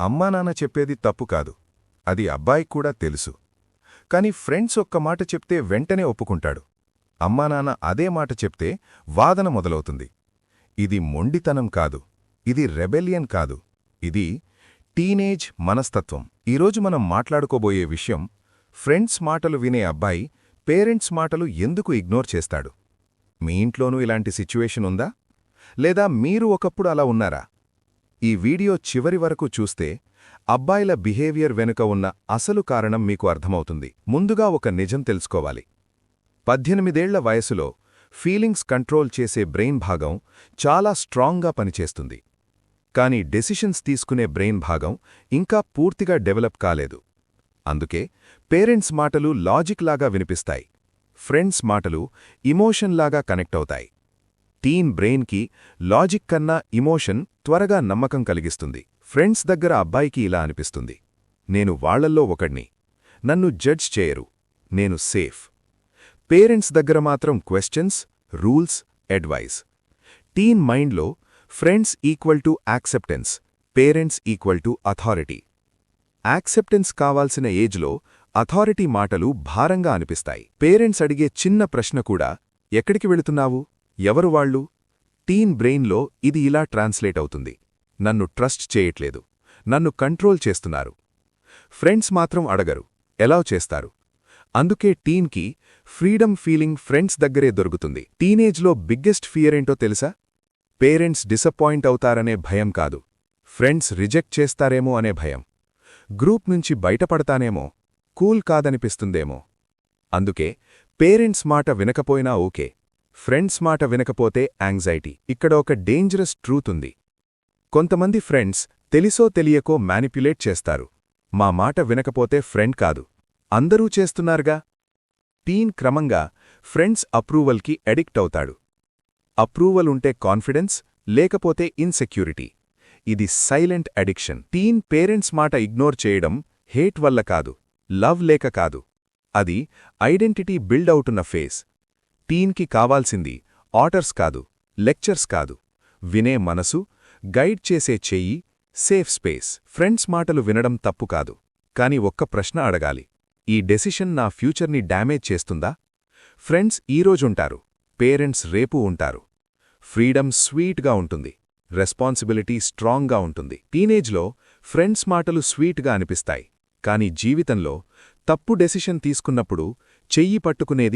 అమ్మానాన్న చెప్పేది తప్పు కాదు. అది అబ్బాయికి కూడా తెలుసు. కాని ఫ్రెండ్స్ ఒక్క మాట చెప్తే వెంటనే ఒప్పుకుంటాడు. అమ్మానాన్న అదే మాట చెప్తే వాదన మొదలవుతుంది. ఇది మొండితనం కాదు. ఇది రెబెలియన్ కాదు. ఇది టీనేజ్ మనస్తత్వం. ఈరోజు మనం మాట్లాడుకోబోయే విషయం ఫ్రెండ్స్ మాటలు వినే అబ్బాయి పేరెంట్స్ మాటలు ఎందుకు ఇగ్నోర్ చేస్తాడు? మీ ఇంట్లోనూ ఇలాంటి సిచ్యువేషన్ ఉందా? లేదా మీరు ఒకప్పుడు అలా ఉన్నారా? ఈ వీడియో చివరి వరకు చూస్తే అబ్బాయిల బిహేవియర్ వెనుక ఉన్న అసలు కారణం మీకు అర్థమవుతుంది. ముందుగా ఒక నిజం తెలుసుకోవాలి. పద్దెనిమిదేళ్ళ వయసులో ఫీలింగ్స్ కంట్రోల్ చేసే బ్రెయిన్ భాగం చాలా స్ట్రాంగ్గా పనిచేస్తుంది. కానీ డెసిషన్స్ తీసుకునే బ్రెయిన్ భాగం ఇంకా పూర్తిగా డెవలప్ కాలేదు. అందుకే పేరెంట్స్ మాటలు లాజిక్ లాగా వినిపిస్తాయి. ఫ్రెండ్స్ మాటలు ఇమోషన్లాగా కనెక్ట్ అవుతాయి. టీన్ బ్రెయిన్కి లాజిక్ కన్నా ఇమోషన్ త్వరగా నమ్మకం కలిగిస్తుంది. ఫ్రెండ్స్ దగ్గర అబ్బాయికి ఇలా అనిపిస్తుంది. నేను వాళ్ళల్లో ఒకడ్ని. నన్ను జడ్జ్ చేయరు. నేను సేఫ్. పేరెంట్స్ దగ్గర మాత్రం క్వశ్చన్స్ రూల్స్ అడ్వైస్. టీన్ మైండ్లో friends equal to acceptance parents equal to authority. Acceptance కావాల్సిన ఏజ్లో అథారిటీ మాటలు భారంగా అనిపిస్తాయి. పేరెంట్స్ అడిగే చిన్న ప్రశ్న కూడా ఎక్కడికి వెళుతున్నావు? ఎవరు వాళ్ళు? టీన్ బ్రెయిన్లో ఇది ఇలా ట్రాన్స్లేట్ అవుతుంది. నన్ను ట్రస్ట్ చేయట్లేదు. నన్ను కంట్రోల్ చేస్తున్నారు. ఫ్రెండ్స్ మాత్రం అడగరు. ఎలా చేస్తారు? అందుకే టీన్కి ఫ్రీడమ్ ఫీలింగ్ ఫ్రెండ్స్ దగ్గరే దొరుకుతుంది. టీనేజ్లో బిగ్గెస్ట్ ఫియర్ ఏంటో తెలుసా? పేరెంట్స్ డిసప్పాయింట్ అవుతారనే భయం కాదు. ఫ్రెండ్స్ రిజెక్ట్ చేస్తారేమో అనే భయం. గ్రూప్ నుంచి బయటపడతానేమో కూల్ కాదనిపిస్తుందేమో. అందుకే పేరెంట్స్ మాట వినకపోయినా ఓకే. ఫ్రెండ్స్ మాట వినకపోతే యాంగ్జైటీ. ఇక్కడ ఒక డేంజరస్ ట్రూత్ ఉంది. కొంతమంది ఫ్రెండ్స్ తెలిసో తెలియకో మ్యానిప్యులేట్ చేస్తారు. మా మాట వినకపోతే ఫ్రెండ్ కాదు. అందరూ చేస్తున్నారుగా? టీన్ క్రమంగా ఫ్రెండ్స్ అప్రూవల్కి ఎడిక్ట్ అవుతాడు. అప్రూవల్ ఉంటే కాన్ఫిడెన్స్ లేకపోతే ఇన్సెక్యూరిటీ. ఇది సైలెంట్ అడిక్షన్. టీన్ పేరెంట్స్ మాట ఇగ్నోర్ చేయడం హేట్ వల్ల కాదు. లవ్ లేక కాదు. అది ఐడెంటిటీ బిల్డ్ అవుతున్న ఫేస్ టీన్కి కావాల్సింది ఆటర్స్ కాదు లెక్చర్స్ కాదు. వినే మనసు గైడ్ చేసే చెయ్యి సేఫ్ స్పేస్. ఫ్రెండ్స్ మాటలు వినడం తప్పు కాదు. కాని ఒక్క ప్రశ్న అడగాలి. ఈ డెసిషన్ నా ఫ్యూచర్ని డ్యామేజ్ చేస్తుందా? ఫ్రెండ్స్ ఈరోజుంటారు పేరెంట్స్ రేపు ఉంటారు. ఫ్రీడమ్ స్వీట్గా ఉంటుంది. రెస్పాన్సిబిలిటీ స్ట్రాంగ్గా ఉంటుంది. టీనేజ్లో ఫ్రెండ్స్ మాటలు స్వీట్గా అనిపిస్తాయి. కాని జీవితంలో తప్పు డెసిషన్ తీసుకున్నప్పుడు చెయ్యి పట్టుకునేది